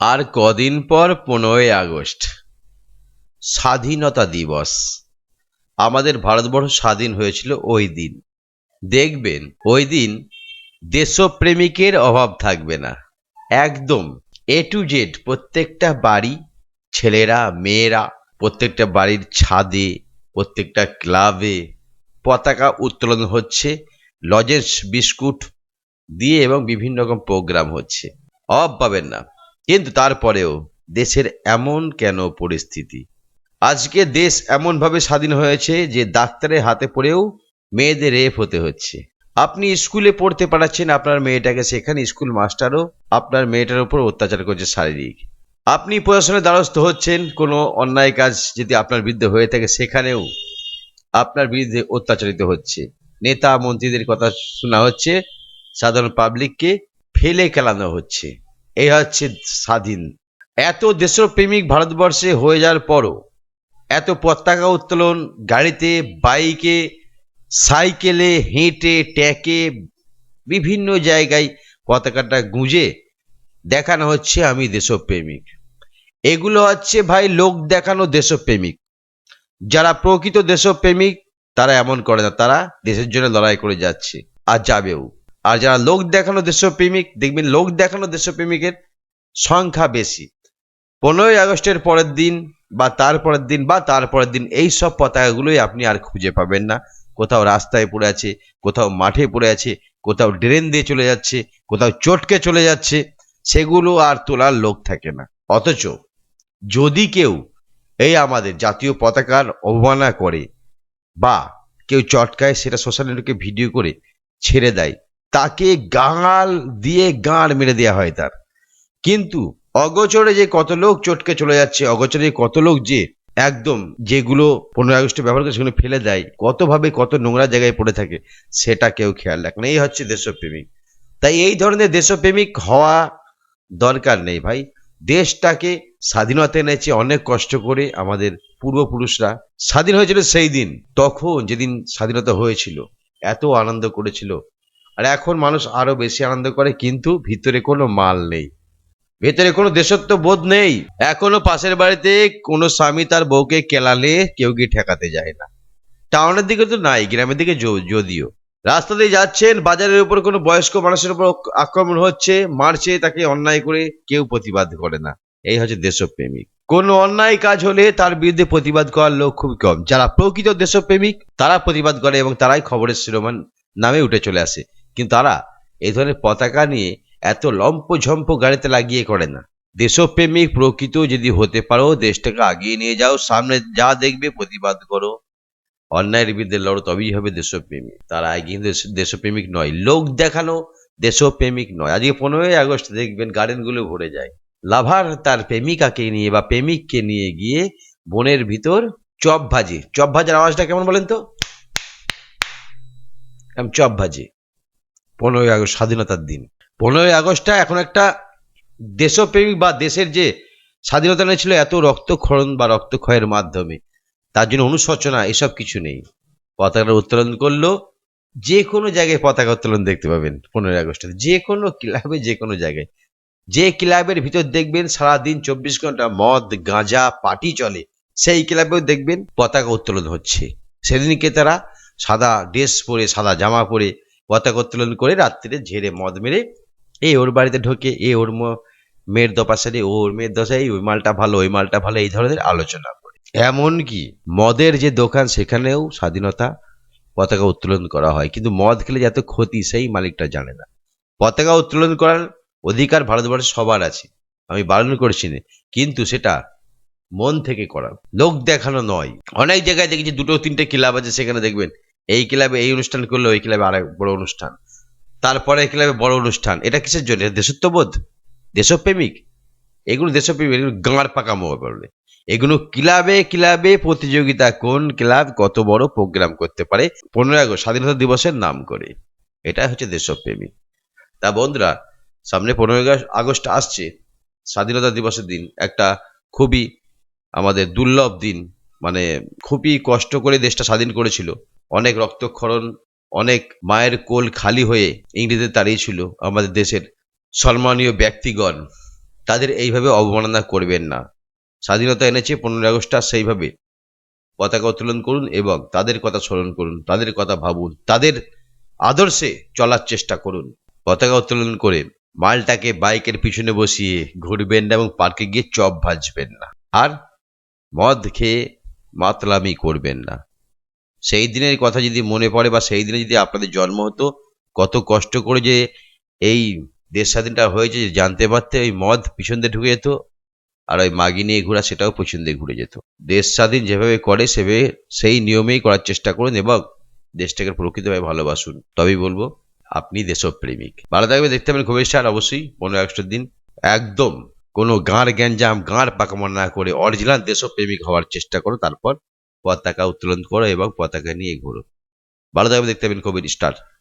আর কদিন পর পনেরোই আগস্ট। স্বাধীনতা দিবস। আমাদের ভারতবর্ষ স্বাধীন হয়েছিল ওই দিন। দেখবেন, ওই দিন দেশপ্রেমিকের অভাব থাকবে না। একদম এ টু জেড প্রত্যেকটা বাড়ি ছেলেরা, মেয়েরা, প্রত্যেকটা বাড়ির ছাদে, প্রত্যেকটা ক্লাবে পতাকা উত্তোলন হচ্ছে, লজেন্স বিস্কুট দিয়ে এবং বিভিন্ন রকম প্রোগ্রাম হচ্ছে। অভাব পাবেন না। কিন্তু তারপরেও দেশের এমন কেন পরিস্থিতি? আজকে দেশ এমনভাবে স্বাধীন হয়েছে যে ডাক্তারের হাতে পড়েও মেয়েদের রেপ হতে হচ্ছে। আপনি স্কুলে পড়তে পাঠাচ্ছেন আপনার মেয়েটাকে, সেখানে স্কুল মাস্টারও আপনার মেয়েটার উপর অত্যাচার করছে শারীরিক। আপনি প্রশাসনের দ্বারস্থ হচ্ছেন, কোনো অন্যায় কাজ যদি আপনার বিরুদ্ধে হয়ে থাকে, সেখানেও আপনার বিরুদ্ধে অত্যাচারিত হচ্ছে। নেতা মন্ত্রীদের কথা শোনা হচ্ছে, সাধারণ পাবলিককে ফেলে খেলানো হচ্ছে। এই হচ্ছে স্বাধীন। এত দেশপ্রেমিক ভারতবর্ষে হয়ে যাওয়ার পরও, এত পতাকা উত্তোলন, গাড়িতে, বাইকে, সাইকেলে, হেঁটে, ট্যাকে, বিভিন্ন জায়গায় পতাকাটা গুঁজে দেখানো হচ্ছে আমি দেশপ্রেমিক। এগুলো হচ্ছে ভাই লোক দেখানো দেশপ্রেমিক। যারা প্রকৃত দেশপ্রেমিক, তারা এমন করে না, তারা দেশের জন্য লড়াই করে যাচ্ছে আর যাবেও। আর যারা লোক দেখানো দেশপ্রেমিক, দেখবেন লোক দেখানো দেশপ্রেমিকের সংখ্যা বেশি। পনেরোই আগস্টের পরের দিন বা তার পরের দিন বা তার পরের দিন এই সব পতাকাগুলোই আপনি আর খুঁজে পাবেন না। কোথাও রাস্তায় পড়ে আছে, কোথাও মাঠে পড়ে আছে, কোথাও ড্রেন দিয়ে চলে যাচ্ছে, কোথাও চটকে চলে যাচ্ছে, সেগুলো আর তোলার লোক থাকে না। অথচ যদি কেউ এই আমাদের জাতীয় পতাকার অবমাননা করে বা কেউ চটকায়, সেটা সোশ্যাল নেটওয়ার্কে ভিডিও করে ছেড়ে দেয় তাকে গাল দিয়ে গাঁড় মেরে দেওয়া হয় তার। কিন্তু অগোচরে যে কত লোক চটকে চলে যাচ্ছে, অগোচরে কত লোক যে একদম যেগুলো পনেরোই আগস্টে ব্যবহার করে সেগুলো ফেলে দেয়, কতভাবে কত নোংরা জায়গায় পড়ে থাকে, সেটা কেউ খেয়াল রাখে না। এই হচ্ছে দেশপ্রেমিক। তাই এই ধরনের দেশপ্রেমিক হওয়া দরকার নেই ভাই। দেশটাকে স্বাধীনতা এনেছে অনেক কষ্ট করে আমাদের পূর্বপুরুষরা। স্বাধীন হয়েছিল সেই দিন, তখন যেদিন স্বাধীনতা হয়েছিল, এত আনন্দ করেছিল আর এখন মানুষ আরও বেশি আনন্দ করে, কিন্তু ভিতরে কোনো মাল নেই। ভেতরে কোনো দেশত্ব বোধ নেই। এখনও পাশের বাড়িতে কোনো স্বামী তার বউকে কেলালে কেউ গিয়ে ঠেকাতে যায় না। টাউনের দিকে তো নাই, গ্রামের দিকে যদিও। রাস্তা দিয়ে যাচ্ছেন, বাজারের উপর কোনো বয়স্ক মানুষের উপর আক্রমণ হচ্ছে মারছে তাকে অন্যায় করে কেউ প্রতিবাদ করে না। এই হচ্ছে দেশপ্রেমিক। কোনো অন্যায় কাজ হলে তার বিরুদ্ধে প্রতিবাদ করার লোক খুব কম। যারা প্রকৃত দেশপ্রেমিক, তারা প্রতিবাদ করে এবং তারাই খবরের শিরোমান নামে উঠে চলে আসে। কিন্তু তারা এই ধরনের পতাকা নিয়ে এত লম্প ঝম্প গাড়িতে লাগিয়ে করে না। দেশপ্রেমিক প্রকৃত যদি হতে পারো, দেশটাকে আগিয়ে নিয়ে যাও, সামনে যা দেখবে প্রতিবাদ করো। অন্যায়ের বিরুদ্ধে লড়ো, তবেই হবে দেশপ্রেমিক। তারা কিন্তু দেশ- দেশপ্রেমিক নয়, লোক দেখানো দেশপ্রেমিক নয়। আজকে পনেরোই আগস্ট, দেখবেন গার্ডেনগুলো ভরে যায়। লাভার তার প্রেমিকাকে নিয়ে বা প্রেমিককে নিয়ে গিয়ে বনের ভিতর চপ ভাজে। চপ ভাজার আওয়াজটা কেমন বলেন তো? চপ ভাজে। পনেরোই আগস্ট স্বাধীনতার দিন। পনেরোই আগস্টটা এখন একটা দেশপ্রেমিক বা দেশের যে স্বাধীনতা নিয়েছিল এত রক্তক্ষরণ বা রক্তক্ষয়ের মাধ্যমে, তার জন্য অনুশোচনা, এসব কিছু নেই। পতাকা উত্তোলন করল, যে কোনো জায়গায় পতাকা উত্তোলন দেখতে পাবেন পনেরোই আগস্টে। যে কোনো ক্লাবে, যে কোনো জায়গায়। যে ক্লাবের ভিতর দেখবেন সারাদিন চব্বিশ ঘণ্টা মদ, গাঁজা, পার্টি চলে, সেই ক্লাবেও দেখবেন পতাকা উত্তোলন হচ্ছে। সেদিনকে তারা সাদা ড্রেস পরে, সাদা জামা পরে পতাকা উত্তোলন করে রাত্রিরে ঝেড়ে মদ মেরে এ ওর বাড়িতে ঢোকে এ ওর মেয়ের দপাশারে ওর মেয়ের দশায় ওই মালটা ভালো, ওই মালটা ভালো, এই ধরনের আলোচনা করে। এমনকি মদের যে দোকান, সেখানেও স্বাধীনতা পতাকা উত্তোলন করা হয়। কিন্তু মদ খেলে যত ক্ষতি, সেই মালিকটা জানে না। পতাকা উত্তোলন করার অধিকার ভারতবর্ষে সবার আছে। আমি বারণ করছি না, কিন্তু সেটা মন থেকে করা। লোক দেখানো নয়। অনেক জায়গায় দেখেছি, দুটো তিনটে ক্লাব আছে, সেখানে দেখবেন এই ক্লাবে এই অনুষ্ঠান করলে ওই ক্লাবে আরেক বড় অনুষ্ঠান। তারপরে এই ক্লাবে বড় অনুষ্ঠান। এটা কিসের জন্য? দেশত্ববোধ? দেশপ্রেমিক? এগুলো দেশপ্রেমিক, এগুলো গাঁড় পাকা বলে এগুলো ক্লাবে ক্লাবে প্রতিযোগিতা কোন ক্লাব কত বড় প্রোগ্রাম করতে পারে? পনেরোই আগস্ট, স্বাধীনতা দিবসের নাম করে। এটা হচ্ছে দেশপ্রেমিক। তা বন্ধুরা, সামনে পনেরোই আগস্ট আসছে। স্বাধীনতা দিবসের দিন। একটা খুবই আমাদের দুর্লভ দিন। মানে খুবই কষ্ট করে দেশটা স্বাধীন করেছিল। অনেক রক্তক্ষরণ, অনেক মায়ের কোল খালি হয়ে ইংরেজদের তাড়িয়েছিল আমাদের দেশের সম্মানীয় ব্যক্তিগণ। তাদের এইভাবে অবমাননা করবেন না। স্বাধীনতা এনেছে পনেরোই আগস্ট, আর সেইভাবে পতাকা উত্তোলন করুন এবং তাদের কথা স্মরণ করুন, তাদের কথা ভাবুন, তাদের আদর্শে চলার চেষ্টা করুন। পতাকা উত্তোলন করে মালটাকে বাইকের পিছনে বসিয়ে ঘুরবেন না এবং পার্কে গিয়ে চপ ভাজবেন না। আর মদ খেয়ে মাতলামি করবেন না। সেই দিনের কথা যদি মনে পড়ে বা সেই দিনে যদি আপনাদের জন্ম হতো, কত কষ্ট করে যে এই দেশ স্বাধীনটা হয়েছে জানতে পারতে ওই মদ পিছন দিয়ে ঢুকে যেত আর ওই মাগি নিয়ে ঘোরা সেটাও পিছন দিয়ে ঘুরে যেত। দেশ স্বাধীন যেভাবে করে সেভাবে সেই নিয়মেই করার চেষ্টা করুন এবং দেশটাকে প্রকৃতভাবে ভালোবাসুন। তবেই বলব, আপনি দেশপ্রেমিক। ভালো থাকবে দেখতে পাবেন খুবই স্টার অবশ্যই পনেরো আগস্টের দিন। একদম কোনো গাঁড় গ্যাঞ্জাম, গাঁড় পাকামো না করে অরিজিনাল দেশপ্রেমিক হওয়ার চেষ্টা করো, তারপর পতাকা উত্তোলন করো এবং পতাকা নিয়ে ঘোরো। ভালো থাকবে দেখতে পাবেন কবির স্টার।